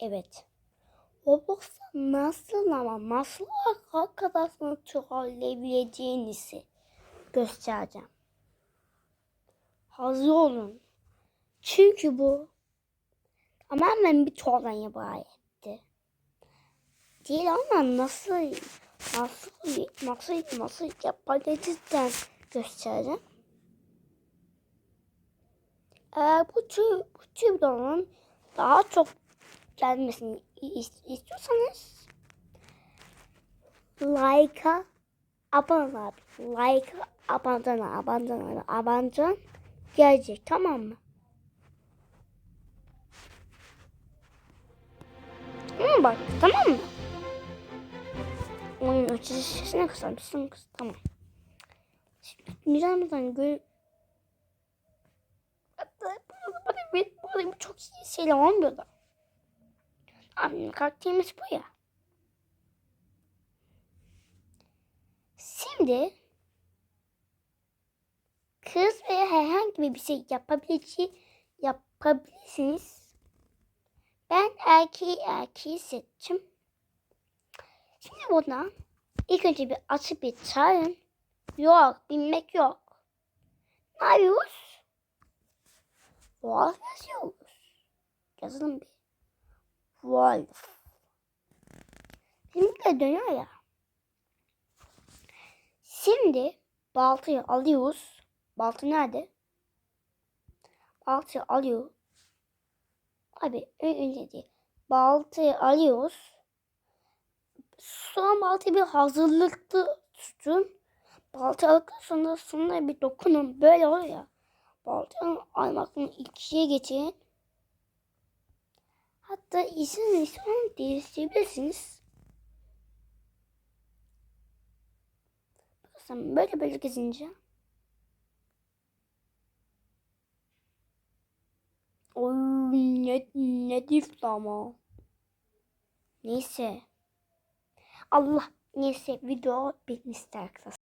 Evet. Roblox'ta nasıl ama nasıl arkadaşını trolleyebileceğinizi göstereceğim. Hazır olun. Çünkü bu tamamen bir trollden ibaretti. Değil ama nasıl nasıl nasıl nasıl yapabileceğinden göstereceğim. Eğer bu tür, bu tür daha çok gelmesini is- istiyorsanız like'a abone ol. Like'a ol. Abone ol. Gelecek tamam mı? Ama bak tamam mı? Oyun ötesi sesine kısalmışsın kız. Tamam. Şimdi bana bir, bana bir çok iyi şeyler olmuyor da. Abi karakterimiz bu ya. Şimdi kız veya herhangi bir şey yapabileceği yapabilirsiniz. Ben erkeği erkeği seçtim. Şimdi buna ilk önce bir açıp bir çağırın. Yok bilmek yok. Ne yapıyoruz? Wolf yazıyoruz. Yazalım bir. Wolf. Şimdi de dönüyor ya. Şimdi baltayı alıyoruz. Balta nerede? Baltayı alıyor. Abi önce değil. Baltayı alıyoruz. Sonra baltayı bir hazırlıklı tutun. Baltayı aldıktan sonra sonra bir dokunun. Böyle oluyor ya. Baltayı almaktan ikiye geçirin. Hatta isim değiştirebilirsiniz. Bakın böyle böyle gezince. Oy ne, ne difti ama. Neyse. Allah neyse video bitmişti arkadaşlar.